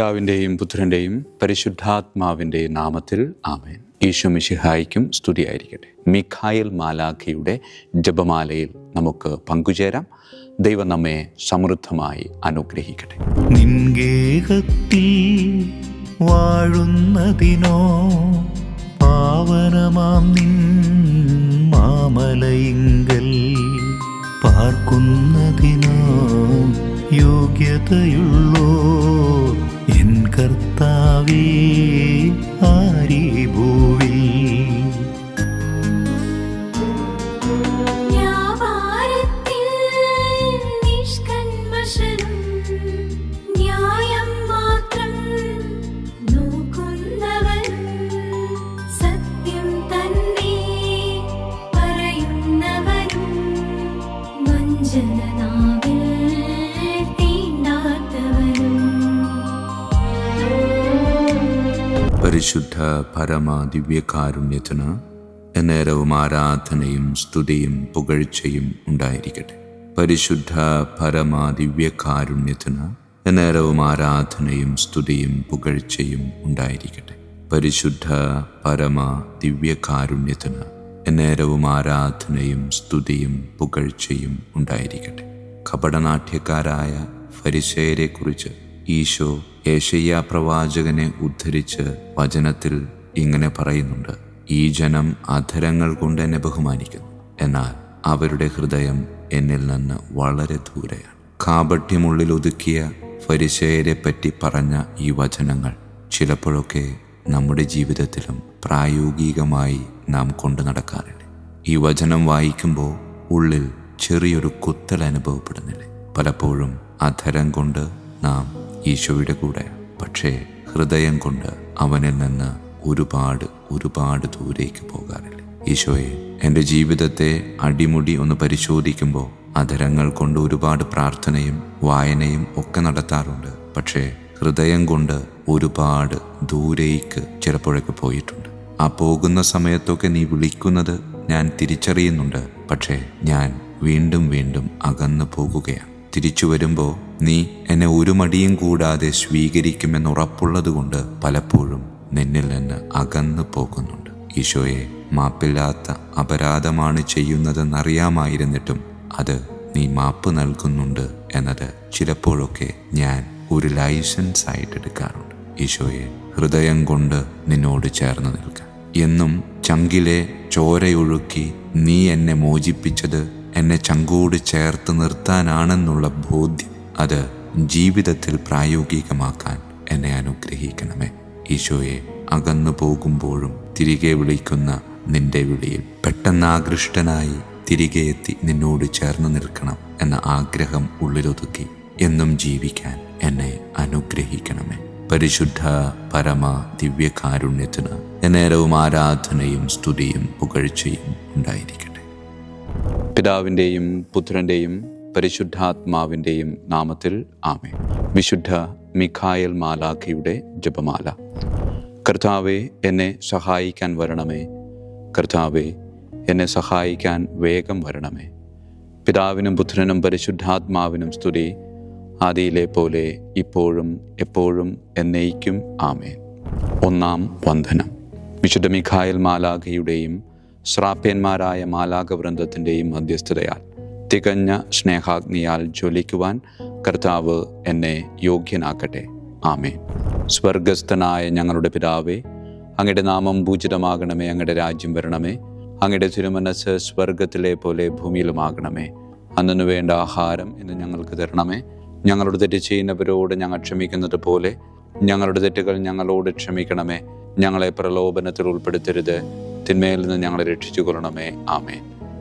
പിതാവിന്റെയും പുത്രന്റെയും പരിശുദ്ധാത്മാവിന്റെയും നാമത്തിൽ ആമേൻ. ഈശോ മിശിഹായിക്കും സ്തുതിയായിരിക്കട്ടെ. മിഖായൽ മാലാഖയുടെ ജപമാലയിൽ നമുക്ക് പങ്കുചേരാം. ദൈവം നമ്മെ സമൃദ്ധമായി അനുഗ്രഹിക്കട്ടെ. നിൻഗേഹത്തിൽ വാഴുന്നതിനോ നിൻ മാമലയിങ്കൽ പാർക്കുന്നതിനോ യോഗ്യതയുള്ളോ എൻ കർത്താവേ ആരീ ഭൂവിൽ പരിശുദ്ധ പരമ ദിവ്യകാരുണ്യത്തിന് എന്നേരവും ആരാധനയും സ്തുതിയും പുകഴ്ചയും ഉണ്ടായിരിക്കട്ടെ. പരിശുദ്ധ പരമ ദിവ്യകാരുണ്യത്തിന് എന്നേരവും ആരാധനയും സ്തുതിയും പുകഴ്ചയും ഉണ്ടായിരിക്കട്ടെ. പരിശുദ്ധ പരമ ദിവ്യകാരുണ്യത്തിന് എന്നേരവും ആരാധനയും സ്തുതിയും പുകഴ്ചയും ഉണ്ടായിരിക്കട്ടെ. കപടനാട്യക്കാരായ ഫരിസേരെക്കുറിച്ച് ഈശോ ഏഷയ്യ പ്രവാചകനെ ഉദ്ധരിച്ച് വചനത്തിൽ ഇങ്ങനെ പറയുന്നുണ്ട് ഈ ജനം അധരങ്ങൾ കൊണ്ട് എന്നെ ബഹുമാനിക്കുന്നു. എന്നാൽ അവരുടെ ഹൃദയം എന്നിൽ നിന്ന് വളരെ ദൂരെയാണ്. കാപട്യമുള്ളിൽ ഒതുക്കിയ പരിശയരെ പറ്റി പറഞ്ഞ ഈ വചനങ്ങൾ ചിലപ്പോഴൊക്കെ നമ്മുടെ ജീവിതത്തിലും പ്രായോഗികമായി നാം കൊണ്ടു നടക്കാറില്ല? ഈ വചനം വായിക്കുമ്പോൾ ഉള്ളിൽ ചെറിയൊരു കുത്തൽ അനുഭവപ്പെടുന്നില്ലേ? പലപ്പോഴും അധരം കൊണ്ട് നാം ഈശോയുടെ കൂടെ. പക്ഷേ ഹൃദയം കൊണ്ട് അവനിൽ നിന്ന് ഒരുപാട് ഒരുപാട് ദൂരേക്ക് പോകാറില്ല. ഈശോയെ എന്റെ ജീവിതത്തെ അടിമുടി ഒന്ന് പരിശോധിക്കുമ്പോൾ അധരങ്ങൾ കൊണ്ട് ഒരുപാട് പ്രാർത്ഥനയും വായനയും ഒക്കെ നടത്താറുണ്ട്. പക്ഷേ ഹൃദയം കൊണ്ട് ഒരുപാട് ദൂരേക്ക് ചിലപ്പോഴൊക്കെ പോയിട്ടുണ്ട്. ആ പോകുന്ന സമയത്തൊക്കെ നീ വിളിക്കുന്നത് ഞാൻ തിരിച്ചറിയുന്നുണ്ട്. പക്ഷേ ഞാൻ വീണ്ടും വീണ്ടും അകന്നു പോകുകയാണ്. തിരിച്ചു വരുമ്പോൾ നീ എന്നെ ഒരു മടിയും കൂടാതെ സ്വീകരിക്കുമെന്ന് ഉറപ്പുള്ളത് പലപ്പോഴും നിന്നിൽ നിന്ന് അകന്നു പോകുന്നുണ്ട്. ഈശോയെ മാപ്പില്ലാത്ത അപരാധമാണ് ചെയ്യുന്നതെന്നറിയാമായിരുന്നിട്ടും അത് നീ മാപ്പ് നൽകുന്നുണ്ട് എന്നത് ചിലപ്പോഴൊക്കെ ഞാൻ ഒരു ലൈസൻസ് ആയിട്ട് എടുക്കാറുണ്ട്. ഈശോയെ ഹൃദയം കൊണ്ട് നിന്നോട് ചേർന്ന് നിൽക്കാൻ എന്നും ചങ്കിലെ ചോരയൊഴുക്കി നീ എന്നെ മോചിപ്പിച്ചത് എന്നെ ചങ്കോട് ചേർത്ത് നിർത്താനാണെന്നുള്ള ബോധ്യം അത് ജീവിതത്തിൽ പ്രായോഗികമാക്കാൻ എന്നെ അനുഗ്രഹിക്കണമേ. ഈശോയെ അകന്നു പോകുമ്പോഴും തിരികെ വിളിക്കുന്ന നിന്റെ വിളിയിൽ പെട്ടെന്ന് ആകൃഷ്ടനായി തിരികെ എത്തി നിന്നോട് ചേർന്ന് നിൽക്കണം എന്ന ആഗ്രഹം ഉള്ളിലൊതുക്കി എന്നും ജീവിക്കാൻ എന്നെ അനുഗ്രഹിക്കണമേ. പരിശുദ്ധ പരമ ദിവ്യകാരുണ്യത്തിന് എന്നേരവും ആരാധനയും സ്തുതിയും പുകഴ്ചയും ഉണ്ടായിരിക്കട്ടെ. പിതാവിന്റെയും പുത്രന്റെയും പരിശുദ്ധാത്മാവിന്റെയും നാമത്തിൽ ആമേ വിശുദ്ധ മിഖായൽ മാലാഖയുടെ ജപമാല. കർത്താവെ എന്നെ സഹായിക്കാൻ വരണമേ. കർത്താവെ എന്നെ സഹായിക്കാൻ വേഗം വരണമേ. പിതാവിനും പുത്രനും പരിശുദ്ധാത്മാവിനും സ്തുതി. ആദിയിലെ പോലെ ഇപ്പോഴും എപ്പോഴും എന്നേക്കും ആമേൻ. ഒന്നാം വന്ദനം. വിശുദ്ധ മിഖായൽ മാലാഖയുടെയും ശ്രാപ്യന്മാരായ മാലാഖവൃന്ദത്തിന്റെയും മധ്യസ്ഥതയാൽ തികഞ്ഞ സ്നേഹാഗ്നിയാൽ ജ്വലിക്കുവാൻ കർത്താവ് എന്നെ യോഗ്യനാക്കട്ടെ. ആമേ സ്വർഗസ്ഥനായ ഞങ്ങളുടെ പിതാവേ അങ്ങയുടെ നാമം പൂജിതമാകണമേ അങ്ങയുടെ രാജ്യം വരണമേ അങ്ങയുടെ തിരുമനസ് സ്വർഗത്തിലെ പോലെ ഭൂമിയിലുമാകണമേ. അന്നു വേണ്ട ആഹാരം ഇന്ന് ഞങ്ങൾക്ക് തരണമേ. ഞങ്ങളുടെ തെറ്റ് ചെയ്യുന്നവരോട് ഞങ്ങൾ ക്ഷമിക്കുന്നത് പോലെ ഞങ്ങളുടെ തെറ്റുകൾ ഞങ്ങളോട് ക്ഷമിക്കണമേ. ഞങ്ങളെ പ്രലോഭനത്തിൽ ഉൾപ്പെടുത്തരുത്. തിന്മയിൽ നിന്ന് ഞങ്ങളെ രക്ഷിച്ചു കൊള്ളണമേ ആമേ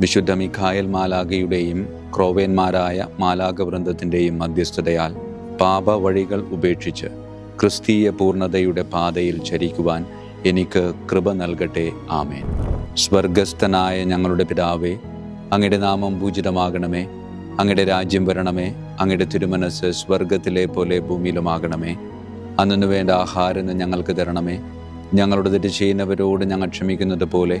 വിശുദ്ധ മിഖായൽ മാലാഖയുടെയും ക്രോവേന്മാരായ മാലാഖ വൃന്ദത്തിന്റെയും മധ്യസ്ഥതയാൽ പാപ വഴികൾ ഉപേക്ഷിച്ച് ക്രിസ്തീയ പൂർണതയുടെ പാതയിൽ ചരിക്കുവാൻ എനിക്ക് കൃപ നൽകട്ടെ. ആമേൻ. സ്വർഗസ്ഥനായ ഞങ്ങളുടെ പിതാവേ അങ്ങയുടെ നാമം പൂജിതമാകണമേ. അങ്ങയുടെ രാജ്യം വരണമേ. അങ്ങയുടെ തിരുമനസ് സ്വർഗത്തിലെ പോലെ ഭൂമിയിലുമാകണമേ. അന്നു വേണ്ട ആഹാരം ഞങ്ങൾക്ക് തരണമേ. ഞങ്ങളുടെ തെറ്റ് ചെയ്യുന്നവരോട് ഞങ്ങൾ ക്ഷമിക്കുന്നത് പോലെ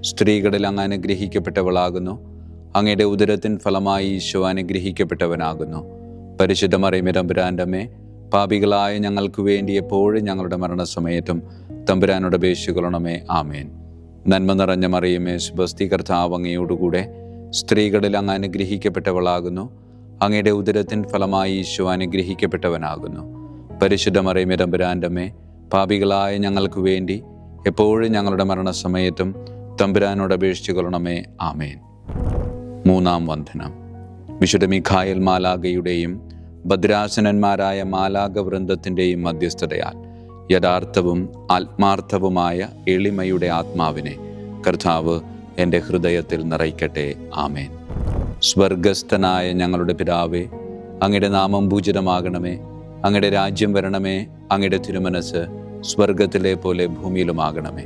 സ്ത്രീകളിൽ അങ്ങ് അനുഗ്രഹിക്കപ്പെട്ടവളാകുന്നു. അങ്ങയുടെ ഉദരത്തിൻ ഫലമായി ഈശോ അനുഗ്രഹിക്കപ്പെട്ടവനാകുന്നു. പരിശുദ്ധ മറിയമേ തമ്പുരാന്റെ പാപികളായ ഞങ്ങൾക്ക് വേണ്ടി എപ്പോഴും ഞങ്ങളുടെ മരണസമയത്തും തമ്പുരാനോട് അപേക്ഷിച്ചു ആമേൻ. നന്മ നിറഞ്ഞ മറിയമേ ശുഭസ്തി കർത്താവ് അങ്ങയോടുകൂടെ സ്ത്രീകളിൽ അങ്ങ് അനുഗ്രഹിക്കപ്പെട്ടവളാകുന്നു. അങ്ങയുടെ ഉദരത്തിൻ ഫലമായി ഈശോ അനുഗ്രഹിക്കപ്പെട്ടവനാകുന്നു. പരിശുദ്ധ മറിയമേ തമ്പുരാന്റെ പാപികളായ ഞങ്ങൾക്ക് വേണ്ടി എപ്പോഴും ഞങ്ങളുടെ മരണസമയത്തും തമ്പുരാനോട് അപേക്ഷിച്ചു കൊള്ളണമേ. ആമേൻ. മൂന്നാം വന്ദനം. വിശുദ്ധ മിഖായൽ മാലാഗയുടെയും ഭദ്രാസനന്മാരായ മാലാഗ വൃന്ദത്തിന്റെയും മധ്യസ്ഥതയാൽ യഥാർത്ഥവും ആത്മാർത്ഥവുമായ എളിമയുടെ ആത്മാവിനെ കർത്താവ് എന്റെ ഹൃദയത്തിൽ നിറയ്ക്കട്ടെ. ആമേൻ. സ്വർഗസ്ഥനായ ഞങ്ങളുടെ പിതാവേ അങ്ങയുടെ നാമം പൂജിതമാകണമേ. അങ്ങയുടെ രാജ്യം വരണമേ. അങ്ങയുടെ തിരുമനസ് സ്വർഗത്തിലെ പോലെ ഭൂമിയിലുമാകണമേ.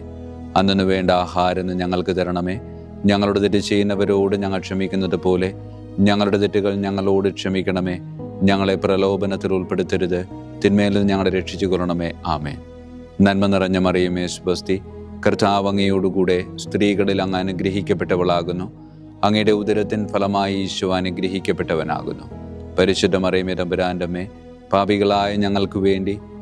അന്നു വേണ്ട ആഹാരം ഞങ്ങൾക്ക് തരണമേ. ഞങ്ങളുടെ തെറ്റ് ചെയ്യുന്നവരോട് ഞങ്ങൾ ക്ഷമിക്കുന്നത് പോലെ ഞങ്ങളുടെ തെറ്റുകൾ ഞങ്ങളോട് ക്ഷമിക്കണമേ. ഞങ്ങളെ പ്രലോഭനത്തിൽ ഉൾപ്പെടുത്തരുത്. തിന്മേലിൽ ഞങ്ങളെ രക്ഷിച്ചു കൊള്ളണമേ. ആമേ നന്മ നിറഞ്ഞ മറിയുമേ സുബസ്തി കർത്താവങ്ങയോടുകൂടെ സ്ത്രീകളിൽ അങ്ങ് അനുഗ്രഹിക്കപ്പെട്ടവളാകുന്നു. അങ്ങയുടെ ഉദരത്തിൻ ഫലമായി ഈശോ അനുഗ്രഹിക്കപ്പെട്ടവനാകുന്നു. പരിശുദ്ധ മറിയമേ തമ്പുരാന്റെ പാപികളായ ഞങ്ങൾക്ക് വേണ്ടി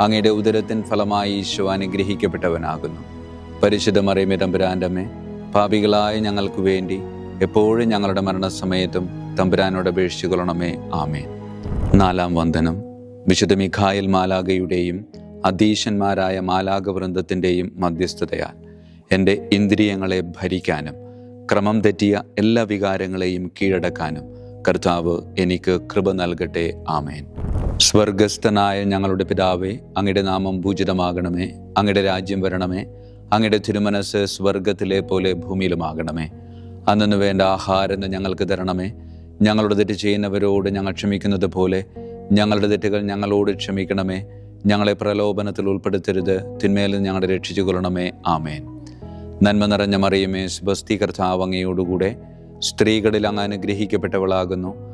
അങ്ങയുടെ ഉദരത്തിൻ ഫലമായി ഈശോ അനുഗ്രഹിക്കപ്പെട്ടവനാകുന്നു. പരിശുദ്ധ മറിയമേ തമ്പുരാന്റെമ്മേ പാപികളായ ഞങ്ങൾക്ക് വേണ്ടി എപ്പോഴും ഞങ്ങളുടെ മരണസമയത്തും തമ്പുരാനോട് അപേക്ഷിച്ചു കൊള്ളണമേ ആമേൻ. നാലാം വന്ദനം. വിശുദ്ധ മിഖായൽ മാലാഗയുടെയും അധീശന്മാരായ മാലാഗ വൃന്ദത്തിന്റെയും മധ്യസ്ഥതയാൽ എന്റെ ഇന്ദ്രിയങ്ങളെ ഭരിക്കാനും ക്രമം തെറ്റിയ എല്ലാ വികാരങ്ങളെയും കീഴടക്കാനും കർത്താവ് എനിക്ക് കൃപ നൽകട്ടെ. ആമേൻ. സ്വർഗസ്ഥനായ ഞങ്ങളുടെ പിതാവേ അങ്ങയുടെ നാമം പൂജിതമാകണമേ. അങ്ങയുടെ രാജ്യം വരണമേ. അങ്ങയുടെ തിരുമനസ് സ്വർഗത്തിലെ പോലെ ഭൂമിയിലുമാകണമേ. അന്നു വേണ്ട ആഹാരം ഞങ്ങൾക്ക് തരണമേ. ഞങ്ങളുടെ തെറ്റ് ചെയ്യുന്നവരോട് ഞങ്ങൾ ക്ഷമിക്കുന്നത് പോലെ ഞങ്ങളുടെ തെറ്റുകൾ ഞങ്ങളോട് ക്ഷമിക്കണമേ. ഞങ്ങളെ പ്രലോഭനത്തിൽ ഉൾപ്പെടുത്തരുത്. തിന്മേലും ഞങ്ങളെ രക്ഷിച്ചു കൊള്ളണമേ ആമേൻ. നന്മ നിറഞ്ഞ മറിയമേ സുബസ്തി കർത്താവ് സ്ത്രീകളിൽ അങ്ങ് അനുഗ്രഹിക്കപ്പെട്ടവളാകുന്നു.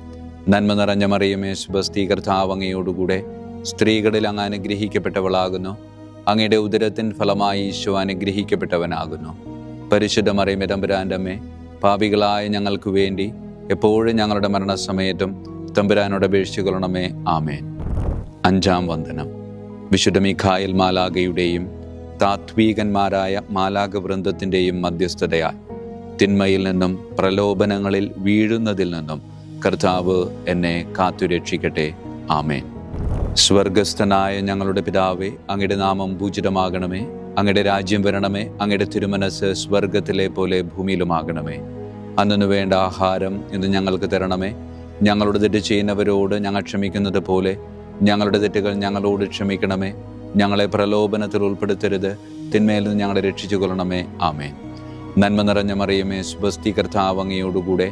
നന്മ നിറഞ്ഞ മറിയമേ സുബസ്തി കർത്താവ് അങ്ങയോടുകൂടെ സ്ത്രീകളിൽ അങ്ങ് അനുഗ്രഹിക്കപ്പെട്ടവളാകുന്നു. അങ്ങയുടെ ഉദരത്തിൻ ഫലമായി ഈശോ അനുഗ്രഹിക്കപ്പെട്ടവനാകുന്നു. പരിശുദ്ധ മറിയമേ തമ്പുരാന്റെ അമ്മേ പാപികളായ ഞങ്ങൾക്ക് വേണ്ടി എപ്പോഴും ഞങ്ങളുടെ മരണസമയത്തും തമ്പുരാനോട് അപേക്ഷിച്ചുകൊള്ളണമേ. ആമേൻ. അഞ്ചാം വന്ദനം. വിശുദ്ധ മിഖായൽ മാലാഗയുടെയും താത്വീകന്മാരായ മാലാഗ വൃന്ദത്തിന്റെയും മധ്യസ്ഥതയാൽ തിന്മയിൽ നിന്നും പ്രലോഭനങ്ങളിൽ വീഴുന്നതിൽ നിന്നും കർത്താവ് എന്നെ കാത്തുരക്ഷിക്കട്ടെ. ആമേൻ. സ്വർഗസ്ഥനായ ഞങ്ങളുടെ പിതാവേ അങ്ങയുടെ നാമം പൂജിതമാകണമേ. അങ്ങയുടെ രാജ്യം വരണമേ. അങ്ങയുടെ തിരുമനസ് സ്വർഗത്തിലെ പോലെ ഭൂമിയിലുമാകണമേ. അന്നു വേണ്ട ആഹാരം ഇന്ന് ഞങ്ങൾക്ക് തരണമേ. ഞങ്ങളുടെ തെറ്റ് ചെയ്യുന്നവരോട് ഞങ്ങൾ ക്ഷമിക്കുന്നത് പോലെ ഞങ്ങളുടെ തെറ്റുകൾ ഞങ്ങളോട് ക്ഷമിക്കണമേ. ഞങ്ങളെ പ്രലോഭനത്തിൽ ഉൾപ്പെടുത്തരുത്. തിന്മയിൽ നിന്ന് ഞങ്ങളെ രക്ഷിച്ചു കൊള്ളണമേ ആമേൻ. നന്മ നിറഞ്ഞ മറിയമേ സ്വസ്തി കർത്താവ് അങ്ങയോടുകൂടെ.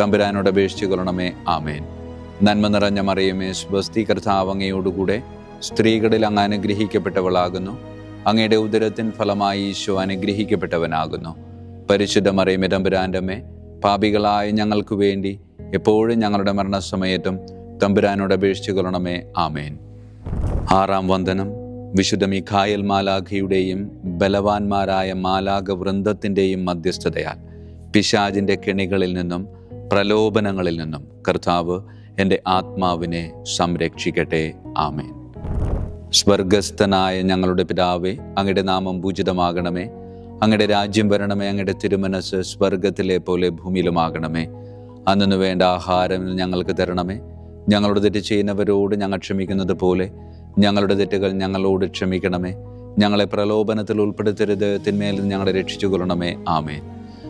തമ്പുരാനോട് അപേക്ഷിച്ചു കൊള്ളണമേ. ആമേൻ. നന്മ നിറഞ്ഞ മറിയമേ സ്വസ്തി കർത്താവ് അങ്ങയോടുകൂടെ സ്ത്രീകളിൽ അങ്ങ് അനുഗ്രഹിക്കപ്പെട്ടവളാകുന്നു. അങ്ങയുടെ ഉദരത്തിൻ ഫലമായി ഈശോ അനുഗ്രഹിക്കപ്പെട്ടവനാകുന്നു. പരിശുദ്ധ മറിയമേ തമ്പുരാന്റെ അമ്മേ പാപികളായ ഞങ്ങൾക്ക് വേണ്ടി എപ്പോഴും ഞങ്ങളുടെ മരണസമയത്തും തമ്പുരാനോട് അപേക്ഷിച്ചു കൊള്ളണമേ. ആമേൻ. ആറാം വന്ദനം. വിശുദ്ധ മിഖായൽ മാലാഖയുടെയും ബലവാന്മാരായ മാലാഖ വൃന്ദത്തിന്റെയും മധ്യസ്ഥതയാൽ പിശാജിന്റെ കെണികളിൽ നിന്നും പ്രലോഭനങ്ങളിൽ നിന്നും കർത്താവ് എന്റെ ആത്മാവിനെ സംരക്ഷിക്കട്ടെ. ആമേൻ. സ്വർഗസ്ഥനായ ഞങ്ങളുടെ പിതാവേ അങ്ങയുടെ നാമം പൂജിതമാകണമേ. അങ്ങയുടെ രാജ്യം വരണമേ അങ്ങയുടെ തിരുമനസ് സ്വർഗത്തിലെ പോലെ ഭൂമിയിലുമാകണമേ. അന്നു വേണ്ട ആഹാരം ഞങ്ങൾക്ക് തരണമേ. ഞങ്ങളുടെ തെറ്റ് ചെയ്യുന്നവരോട് ഞങ്ങൾ ക്ഷമിക്കുന്നത് പോലെ ഞങ്ങളുടെ തെറ്റുകൾ ഞങ്ങളോട് ക്ഷമിക്കണമേ. ഞങ്ങളെ പ്രലോഭനത്തിൽ ഉൾപ്പെടുത്തരുത് തിന്മേൽ ഞങ്ങളെ രക്ഷിച്ചു കൊള്ളണമേ ആമേൻ.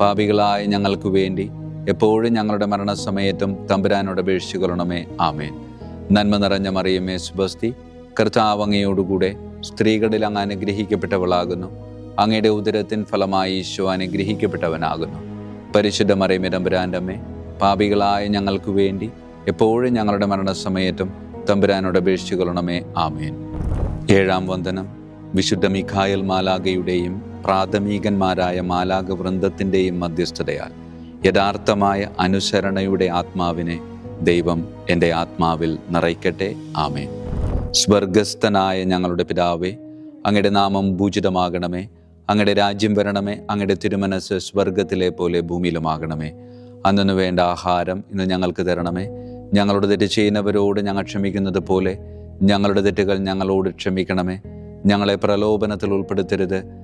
പാപികളായ ഞങ്ങൾക്ക് വേണ്ടി എപ്പോഴും ഞങ്ങളുടെ മരണസമയത്തും തമ്പുരാനോട് അപേക്ഷിച്ചു കൊള്ളണമേ ആമേൻ. നന്മ നിറഞ്ഞ മറിയമേ സുബസ്തി. കർത്താവങ്ങയോടുകൂടെ സ്ത്രീകളിൽ അങ്ങ് അനുഗ്രഹിക്കപ്പെട്ടവളാകുന്നു. അങ്ങയുടെ ഉദരത്തിൻ ഫലമായി ഈശോ അനുഗ്രഹിക്കപ്പെട്ടവനാകുന്നു. പരിശുദ്ധ മറിയമേ തമ്പുരാന്റെ അമ്മേ പാപികളായ ഞങ്ങൾക്ക് വേണ്ടി എപ്പോഴും ഞങ്ങളുടെ മരണസമയത്തും തമ്പുരാനോട് അപേക്ഷിച്ചു കൊള്ളണമേ ആമേൻ. ഏഴാം വന്ദനം. വിശുദ്ധ മിഖായൽ മാലാഗയുടെയും പ്രാഥമികന്മാരായ മാലാഖ വൃന്ദത്തിന്റെയും മധ്യസ്ഥതയാൽ യഥാർത്ഥമായ അനുസരണയുടെ ആത്മാവിനെ ദൈവം എന്റെ ആത്മാവിൽ നിറയ്ക്കട്ടെ. ആമേ സ്വർഗസ്ഥനായ ഞങ്ങളുടെ പിതാവേ അങ്ങയുടെ നാമം ഭൂജിതമാകണമേ അങ്ങയുടെ രാജ്യം വരണമേ. അങ്ങയുടെ തിരുമനസ് സ്വർഗത്തിലെ പോലെ ഭൂമിയിലുമാകണമേ. അന്നു വേണ്ട ആഹാരം ഇന്ന് ഞങ്ങൾക്ക് തരണമേ. ഞങ്ങളുടെ തെറ്റ് ചെയ്യുന്നവരോട് ഞങ്ങൾ ക്ഷമിക്കുന്നത് പോലെ ഞങ്ങളുടെ തെറ്റുകൾ ഞങ്ങളോട് ക്ഷമിക്കണമേ. ഞങ്ങളെ പ്രലോഭനത്തിൽ ഉൾപ്പെടുത്തരുത്.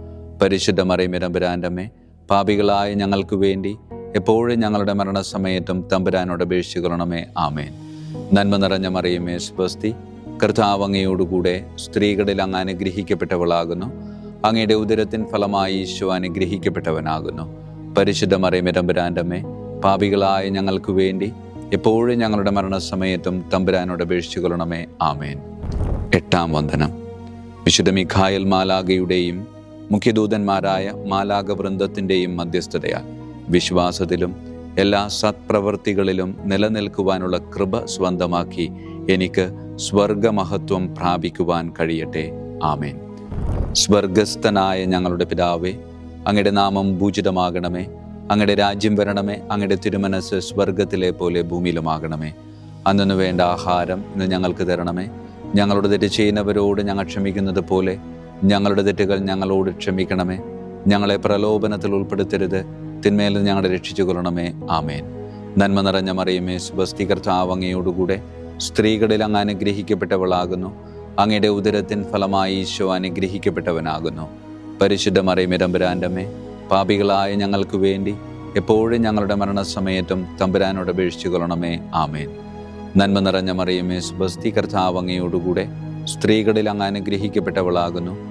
പരിശുദ്ധ മറിയമേ തമ്പുരാന്റെ അമ്മേ പാപികളായ ഞങ്ങൾക്ക് വേണ്ടി എപ്പോഴും ഞങ്ങളുടെ മരണസമയത്തും തമ്പുരാനോട് അപേക്ഷിക്കണമേ ആമേൻ. നന്മ നിറഞ്ഞ മറിയമേ സ്വസ്തി കർത്താവങ്ങയോടുകൂടെ സ്ത്രീകളിൽ അങ്ങ് അനുഗ്രഹിക്കപ്പെട്ടവളാകുന്നു. അങ്ങയുടെ ഉദരത്തിൻ ഫലമായി ഈശോ അനുഗ്രഹിക്കപ്പെട്ടവനാകുന്നു. പരിശുദ്ധ മറിയമേ തമ്പുരാന്റെ അമ്മേ പാപികളായ ഞങ്ങൾക്ക് വേണ്ടി എപ്പോഴും ഞങ്ങളുടെ മരണസമയത്തും തമ്പുരാനോട് അപേക്ഷിച്ചു കൊള്ളണമേ ആമേൻ. എട്ടാം വന്ദനം. വിശുദ്ധ മിഖായൽ മാലാഗയുടെയും മുഖ്യദൂതന്മാരായ മാലാകവൃന്ദത്തിന്റെയും മധ്യസ്ഥതയാൽ വിശ്വാസത്തിലും എല്ലാ സത്പ്രവൃത്തികളിലും നിലനിൽക്കുവാനുള്ള കൃപ സ്വന്തമാക്കി എനിക്ക് സ്വർഗമഹത്വം പ്രാപിക്കുവാൻ കഴിയട്ടെ. ആമേൻ. സ്വർഗസ്ഥനായ ഞങ്ങളുടെ പിതാവേ അങ്ങയുടെ നാമം ഭൂജിതമാകണമേ അങ്ങയുടെ രാജ്യം വരണമേ. അങ്ങയുടെ തിരുമനസ് സ്വർഗത്തിലെ പോലെ ഭൂമിയിലുമാകണമേ. അന്നു വേണ്ട ആഹാരം ഇന്ന് ഞങ്ങൾക്ക് തരണമേ. ഞങ്ങളുടെ തെറ്റ് ചെയ്യുന്നവരോട് ഞങ്ങൾ ക്ഷമിക്കുന്നത് പോലെ ഞങ്ങളുടെ തെറ്റുകൾ ഞങ്ങളോട് ക്ഷമിക്കണമേ. ഞങ്ങളെ പ്രലോഭനത്തിൽ ഉൾപ്പെടുത്തരുത്. തിന്മയിൽ ഞങ്ങളെ രക്ഷിച്ചു കൊള്ളണമേ ആമേൻ. നന്മ നിറഞ്ഞ മറിയമേ സുബസ്തി കർത്താവ് അങ്ങയോടുകൂടെ സ്ത്രീകളിൽ അങ്ങ് അനുഗ്രഹിക്കപ്പെട്ടവളാകുന്നു. അങ്ങയുടെ ഉദരത്തിൻ ഫലമായി ഈശോ അനുഗ്രഹിക്കപ്പെട്ടവനാകുന്നു. പരിശുദ്ധ മറിയമേ അമ്മേ പാപികളായ ഞങ്ങൾക്ക് വേണ്ടി എപ്പോഴും ഞങ്ങളുടെ മരണസമയത്തും തമ്പുരാനോട് അപേക്ഷിച്ചു കൊള്ളണമേ ആമേൻ. നന്മ നിറഞ്ഞ മറിയമേ സുബസ്തി കർത്താവ് അങ്ങയോടുകൂടെ സ്ത്രീകളിൽ അങ്ങ് അനുഗ്രഹിക്കപ്പെട്ടവളാകുന്നു.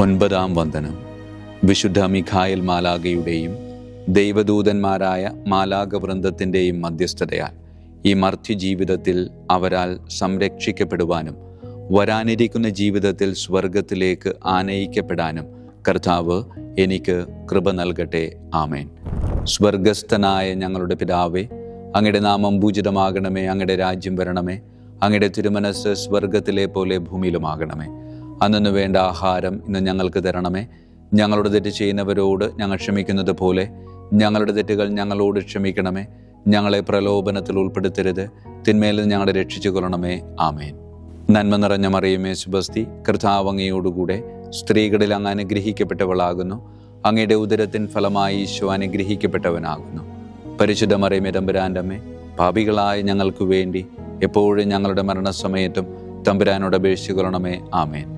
ഒൻപതാം വന്ദനം. വിശുദ്ധ മിഖായൽ മാലാഗയുടെയും ദൈവദൂതന്മാരായ മാലാഗ വൃന്ദത്തിന്റെയും മധ്യസ്ഥതയാൽ ഈ മർത്യ ജീവിതത്തിൽ അവരാൽ സംരക്ഷിക്കപ്പെടുവാനും വരാനിരിക്കുന്ന ജീവിതത്തിൽ സ്വർഗത്തിലേക്ക് ആനയിക്കപ്പെടാനും കർത്താവ് എനിക്ക് കൃപ നൽകട്ടെ. ആമേൻ. സ്വർഗസ്ഥനായ ഞങ്ങളുടെ പിതാവേ അങ്ങയുടെ നാമം പൂജിതമാകണമേ അങ്ങയുടെ രാജ്യം വരണമേ അങ്ങയുടെ തിരുമനസ് സ്വർഗത്തിലെ പോലെ ഭൂമിയിലുമാകണമേ. അന്നു വേണ്ട ആഹാരം ഇന്ന് ഞങ്ങൾക്ക് തരണമേ. ഞങ്ങളുടെ തെറ്റ് ചെയ്യുന്നവരോട് ഞങ്ങൾ ക്ഷമിക്കുന്നത് പോലെ ഞങ്ങളുടെ തെറ്റുകൾ ഞങ്ങളോട് ക്ഷമിക്കണമേ. ഞങ്ങളെ പ്രലോഭനത്തിൽ ഉൾപ്പെടുത്തരുത്. തിന്മയിൽ നിന്ന് ഞങ്ങളെ രക്ഷിച്ചു കൊള്ളണമേ. ആമേൻ. നന്മ നിറഞ്ഞ മറിയമേ സുബസ്തി. കൃതാവങ്ങയോടുകൂടെ സ്ത്രീകളിൽ അങ്ങ് അനുഗ്രഹിക്കപ്പെട്ടവളാകുന്നു. അങ്ങയുടെ ഉദരത്തിൻ ഫലമായി ഈശോ അനുഗ്രഹിക്കപ്പെട്ടവനാകുന്നു. പരിശുദ്ധ മറിയമേ തമ്പുരാന്റമ്മേ പാപികളായ ഞങ്ങൾക്ക് വേണ്ടി എപ്പോഴും ഞങ്ങളുടെ മരണസമയത്തും തമ്പുരാനോട് അപേക്ഷിച്ചു കൊള്ളണമേ. ആമേൻ.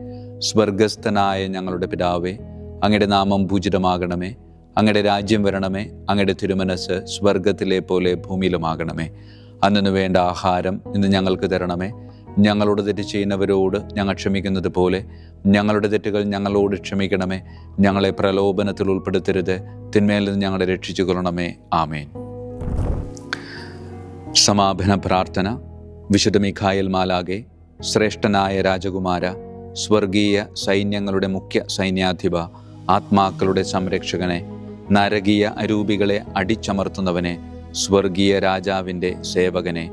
സ്വർഗസ്ഥനായ ഞങ്ങളുടെ പിതാവേ അങ്ങയുടെ നാമം പൂജിതമാകണമേ. അങ്ങയുടെ രാജ്യം വരണമേ. അങ്ങയുടെ തിരുമനസ് സ്വർഗത്തിലെ പോലെ ഭൂമിയിലുമാകണമേ. അന്നു വേണ്ട ആഹാരം ഇന്ന് ഞങ്ങൾക്ക് തരണമേ. ഞങ്ങളോട് തെറ്റ് ചെയ്യുന്നവരോട് ഞങ്ങൾ ക്ഷമിക്കുന്നത് പോലെ ഞങ്ങളുടെ തെറ്റുകൾ ഞങ്ങളോട് ക്ഷമിക്കണമേ. ഞങ്ങളെ പ്രലോഭനത്തിൽ ഉൾപ്പെടുത്തരുത്. തിന്മയിൽ നിന്ന് ഞങ്ങളെ രക്ഷിച്ചു കൊള്ളണമേ ആമേൻ. സമാപന പ്രാർത്ഥന. വിശുദ്ധ മിഖായൽ മാലാകെ ശ്രേഷ്ഠനായ രാജകുമാര സ്വർഗീയ സൈന്യങ്ങളുടെ മുഖ്യ സൈന്യാധിപ ആത്മാക്കളുടെ സംരക്ഷകനെ നരകീയ അരൂപികളെ അടിച്ചമർത്തുന്നവനെ സ്വർഗീയ രാജാവിന്റെ സേവകനെ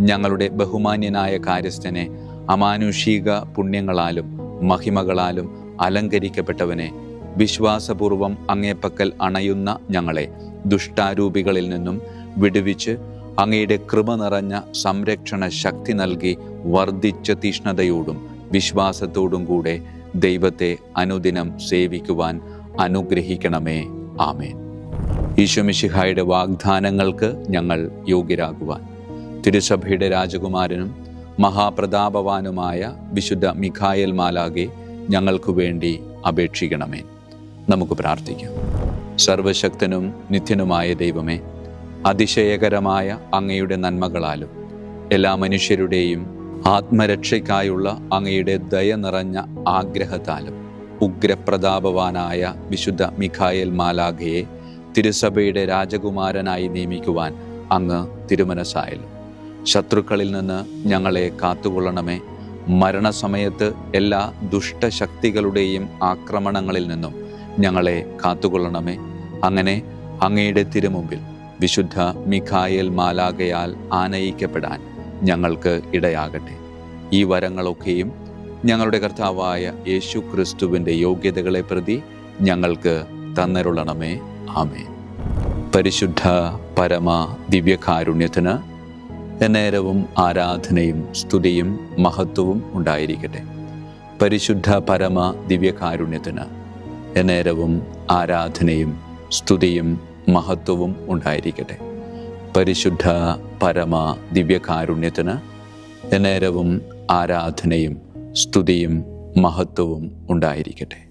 ഞങ്ങളുടെ ബഹുമാന്യനായ കാര്യസ്ഥനെ അമാനുഷിക പുണ്യങ്ങളാലും മഹിമകളാലും അലങ്കരിക്കപ്പെട്ടവനെ വിശ്വാസപൂർവം അങ്ങേപ്പക്കൽ അണയുന്ന ഞങ്ങളെ ദുഷ്ടാരൂപികളിൽ നിന്നും വിടുവിച്ച് അങ്ങയുടെ കൃപ നിറഞ്ഞ സംരക്ഷണ ശക്തി നൽകി വർദ്ധിച്ച തീഷ്ണതയോടും വിശ്വാസത്തോടും കൂടെ ദൈവത്തെ അനുദിനം സേവിക്കുവാൻ അനുഗ്രഹിക്കണമേ. ആമേൻ. ഈശോമിശിഹായുടെ വാഗ്ദാനങ്ങൾക്ക് ഞങ്ങൾ യോഗ്യരാകുവാൻ. തിരുസഭയുടെ രാജകുമാരനും മഹാപ്രതാപവാനുമായ വിശുദ്ധ മിഖായൽ മാലാകെ ഞങ്ങൾക്കു വേണ്ടി അപേക്ഷിക്കണമേ. നമുക്ക് പ്രാർത്ഥിക്കാം. സർവശക്തനും നിത്യനുമായ ദൈവമേ അതിശയകരമായ അങ്ങയുടെ നന്മകളാലും എല്ലാ മനുഷ്യരുടെയും ആത്മരക്ഷയ്ക്കായുള്ള അങ്ങയുടെ ദയ നിറഞ്ഞ ആഗ്രഹത്താലും ഉഗ്രപ്രതാപവാനായ വിശുദ്ധ മിഖായേൽ മാലാഖയെ തിരുസഭയുടെ രാജകുമാരനായി നിയമിക്കുവാൻ അങ്ങ് തിരുമനസായല്ലോ ശത്രുക്കളിൽ നിന്ന് ഞങ്ങളെ കാത്തുകൊള്ളണമേ. മരണസമയത്ത് എല്ലാ ദുഷ്ടശക്തികളുടെയും ആക്രമണങ്ങളിൽ നിന്നും ഞങ്ങളെ കാത്തുകൊള്ളണമേ. അങ്ങനെ അങ്ങയുടെ തിരുമുമ്പിൽ വിശുദ്ധ മിഖായേൽ മാലാകയാൽ ആനയിക്കപ്പെടാൻ ഞങ്ങൾക്ക് ഇടയാകട്ടെ. ഈ വരങ്ങളൊക്കെയും ഞങ്ങളുടെ കർത്താവായ യേശു ക്രിസ്തുവിന്റെ യോഗ്യതകളെ പ്രതി ഞങ്ങൾക്ക് തന്നരുളണമേ. ആമേൻ. പരിശുദ്ധ പരമ ദിവ്യകാരുണ്യത്തിന് എന്നേരവും ആരാധനയും സ്തുതിയും മഹത്വവും ഉണ്ടായിരിക്കട്ടെ. പരിശുദ്ധ പരമ ദിവ്യകാരുണ്യത്തിന് എന്നേരവും ആരാധനയും സ്തുതിയും മഹത്വവും ഉണ്ടായിരിക്കട്ടെ. പരിശുദ്ധ പരമ ദിവ്യകാരുണ്യത്തിന് നേരവും ആരാധനയും സ്തുതിയും മഹത്വവും ഉണ്ടായിരിക്കട്ടെ.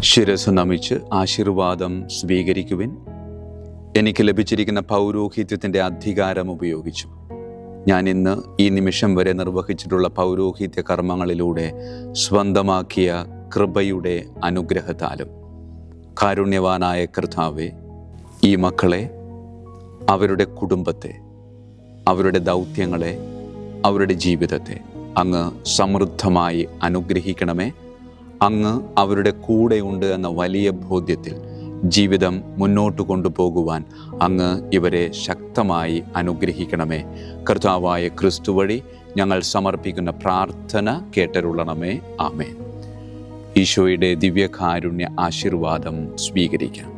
ശിരസ് നമിച്ച് ആശീർവാദം സ്വീകരിക്കുവിൻ. എനിക്ക് ലഭിച്ചിരിക്കുന്ന പൗരോഹിത്യത്തിന്റെ അധികാരം ഉപയോഗിച്ചു. ഞാൻ ഇന്ന് ഈ നിമിഷം വരെ നിർവഹിച്ചിട്ടുള്ള പൗരോഹിത്യ കർമ്മങ്ങളിലൂടെ സ്വന്തമാക്കിയ കൃപയുടെ അനുഗ്രഹത്താലും. കാരുണ്യവാനായ കർത്താവെ ഈ മക്കളെ അവരുടെ കുടുംബത്തെ അവരുടെ ദൗത്യങ്ങളെ അവരുടെ ജീവിതത്തെ അങ്ങ് സമൃദ്ധമായി അനുഗ്രഹിക്കണമേ. അങ്ങ് അവരുടെ കൂടെയുണ്ട് എന്ന വലിയ ബോധ്യത്തിൽ ജീവിതം മുന്നോട്ട് കൊണ്ടുപോകുവാൻ അങ്ങ് ഇവരെ ശക്തമായി അനുഗ്രഹിക്കണമേ. കർത്താവായ ക്രിസ്തു വഴി ഞങ്ങൾ സമർപ്പിക്കുന്ന പ്രാർത്ഥന കേട്ടരുള്ളണമേ ആമേ ഈശോയുടെ ദിവ്യകാരുണ്യ ആശീർവാദം സ്വീകരിക്കാം.